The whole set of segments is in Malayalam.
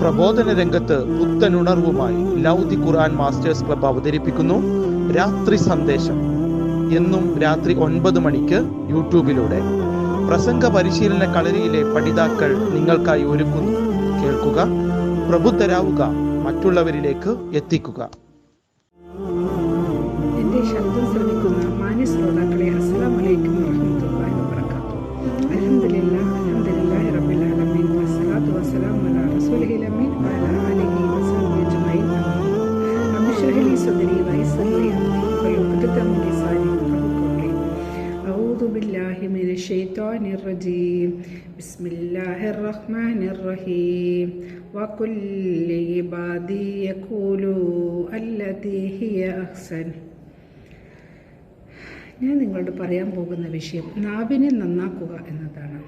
പ്രബോധന രംഗത്ത് പുത്തനുണർവുമായി ലൗദി ഖുർആൻ മാസ്റ്റേഴ്സ് ക്ലബ് അവതരിപ്പിക്കുന്നു രാത്രി സന്ദേശം. എന്നും രാത്രി ഒൻപത് മണിക്ക് യൂട്യൂബിലൂടെ. പ്രസംഗ പരിശീലന കളരിയിലെ പഠിതാക്കൾ നിങ്ങൾക്കായി ഒരുക്കുന്നു. കേൾക്കുക പ്രബുദ്ധരാവുക മറ്റുള്ളവരിലേക്ക് എത്തിക്കുക. എന്റെ ശബ്ദം ശ്രമിക്കുന്ന മാന്യ ശ്രോതാക്കളെ الشيطان الرجيم بسم الله الرحمن الرحيم وكل عبادي يقولوا التي هي أحسن ഞാൻ നിങ്ങളോട് പറയാൻ പോകുന്ന വിഷയം നാവിനെ നന്നാക്കുക എന്നതാണ്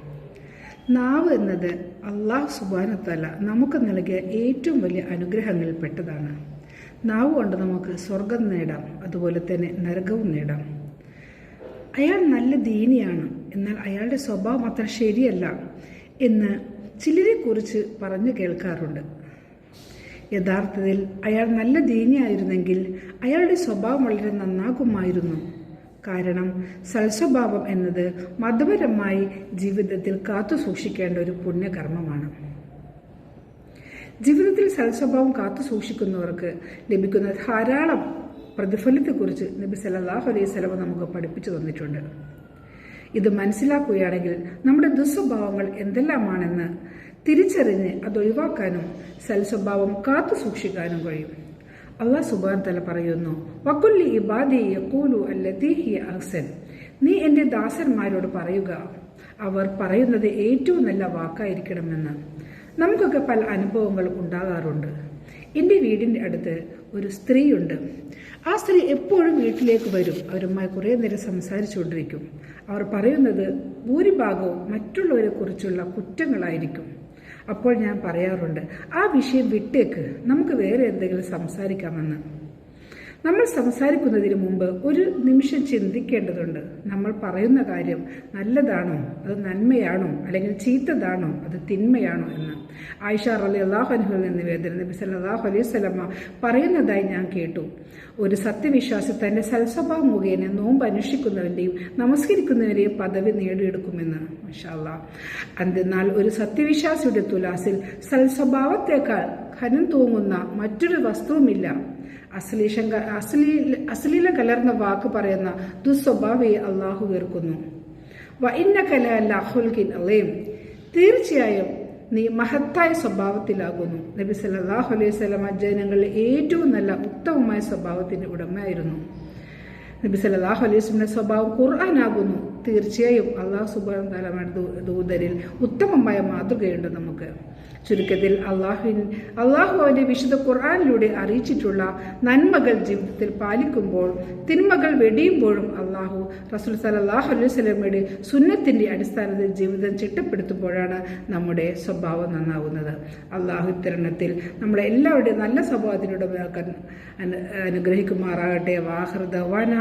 നാവ് എന്നത് അള്ളാഹ് സുബാനത്തല നമുക്ക് നൽകിയ ഏറ്റവും വലിയ അനുഗ്രഹങ്ങളിൽപ്പെട്ടതാണ് നാവ് കൊണ്ട് നമുക്ക് സ്വർഗം നേടാം അതുപോലെ തന്നെ നരകവും നേടാം അയാൾ നല്ല ദീനിയാണ് എന്നാൽ സ്വഭാവം അത്ര ശരിയല്ല എന്ന് ചിലരെ കുറിച്ച് പറഞ്ഞു കേൾക്കാറുണ്ട്. യഥാർത്ഥത്തിൽ അയാൾ നല്ല ദീനിയായിരുന്നെങ്കിൽ അയാളുടെ സ്വഭാവം വളരെ നന്നാകുമായിരുന്നു. കാരണം സൽസ്വഭാവം എന്നത് മതപരമായി ജീവിതത്തിൽ കാത്തു സൂക്ഷിക്കേണ്ട ഒരു പുണ്യകർമ്മമാണ്. ജീവിതത്തിൽ സൽസ്വഭാവം കാത്തു സൂക്ഷിക്കുന്നവർക്ക് ലഭിക്കുന്ന ധാരാളം പ്രതിഫലത്തെക്കുറിച്ച് നബി സല്ലല്ലാഹു അലൈഹി സ്വലമ നമുക്ക് പഠിപ്പിച്ചു തന്നിട്ടുണ്ട്. ഇത് മനസ്സിലാക്കുകയാണെങ്കിൽ നമ്മുടെ ദുസ്വഭാവങ്ങൾ എന്തെല്ലാമാണെന്ന് തിരിച്ചറിഞ്ഞ് അത് ഒഴിവാക്കാനും സൽസ്വഭാവം കാത്തു സൂക്ഷിക്കാനും കഴിയും. അള്ളാഹ് സുബാൻ തല പറയുന്നു വക്കുല്ലി ഇബാദി യക്കൂലു അല്ല അഹ്സൻ. നീ എന്റെ ദാസന്മാരോട് പറയുക അവർ പറയുന്നത് ഏറ്റവും നല്ല വാക്കായിരിക്കണമെന്ന്. നമുക്കൊക്കെ പല അനുഭവങ്ങൾ ഉണ്ടാകാറുണ്ട്. എന്റെ വീടിന്റെ അടുത്ത് ഒരു സ്ത്രീയുണ്ട്. ആ സ്ത്രീ എപ്പോഴും വീട്ടിലേക്ക് വരും. അവരുമായി കുറേ നേരം സംസാരിച്ചുകൊണ്ടിരിക്കും. അവർ പറയുന്നത് ഭൂരിഭാഗവും മറ്റുള്ളവരെ കുറിച്ചുള്ള കുറ്റങ്ങളായിരിക്കും. അപ്പോൾ ഞാൻ പറയാറുണ്ട് ആ വിഷയം വിട്ടേക്ക്. നമുക്ക് വേറെ എന്തെങ്കിലും സംസാരിക്കാമെന്ന്. നമ്മൾ സംസാരിക്കുന്നതിന് മുമ്പ് ഒരു നിമിഷം ചിന്തിക്കേണ്ടതുണ്ട്. നമ്മൾ പറയുന്ന കാര്യം നല്ലതാണോ? അത് നന്മയാണോ? അല്ലെങ്കിൽ ചീത്തതാണോ? അത് തിന്മയാണോ എന്ന്. ആയിഷ അലി അള്ളാഹു അലഹു എന്ന നിവേദനം നബി സല്ലാഹു അലൈഹി സ്വലമ്മ പറയുന്നതായി ഞാൻ കേട്ടു. ഒരു സത്യവിശ്വാസി തന്റെ സൽസ്വഭാവം മുഖേന നോമ്പ് അനുഷ്ഠിക്കുന്നവന്റെയും നമസ്കരിക്കുന്നവരെയും പദവി നേടിയെടുക്കുമെന്ന്. മഷാല്ല എന്തെന്നാൽ ഒരു സത്യവിശ്വാസിയുടെ തുലാസിൽ സൽസ്വഭാവത്തേക്കാൾ ഖനം തൂങ്ങുന്ന മറ്റൊരു വസ്തുവുമില്ല. അശ്ലീഷം അശ്ലീല അശ്ലീലം കലർന്ന വാക്ക് പറയുന്ന ദുസ്വഭാവിയെ അള്ളാഹു വെറുക്കുന്നു. വ ഇന്ന കല അല്ലാഹുൽക്കിൻ തീർച്ചയായും നീ മഹത്തായ സ്വഭാവത്തിലാകുന്നു. നബി സല്ലല്ലാഹു അലൈഹി സ്വലമ ജനങ്ങളിലെ ഏറ്റവും നല്ല ഉത്തമമായ സ്വഭാവത്തിന്റെ ഉടമയായിരുന്നു. നബി സല്ലാഹു അലൈഹി സ്വഭാവം ഖുർആനാകുന്നു തീർച്ചയായും അള്ളാഹു സുബാൻ തലമാണ് ദൂതരിൽ ഉത്തമമായ മാതൃകയുണ്ട് നമുക്ക്. ചുരുക്കത്തിൽ അള്ളാഹുവിൻ അള്ളാഹു അവന്റെ വിശുദ്ധ ഖുർആാനിലൂടെ അറിയിച്ചിട്ടുള്ള നന്മകൾ ജീവിതത്തിൽ പാലിക്കുമ്പോൾ തിന്മകൾ വെടിയുമ്പോഴും അള്ളാഹു റസൂൽ സലാഹു അലൈഹി സ്വലമയുടെ സുന്നത്തിന്റെ അടിസ്ഥാനത്തിൽ ജീവിതം ചിട്ടപ്പെടുത്തുമ്പോഴാണ് നമ്മുടെ സ്വഭാവം നന്നാവുന്നത്. അള്ളാഹു ഇത്തരണത്തിൽ നമ്മുടെ എല്ലാവരുടെയും നല്ല സ്വഭാവത്തിലൂടെ അനുഗ്രഹിക്കുമാറാകട്ടെ. വാഹൃദ വാന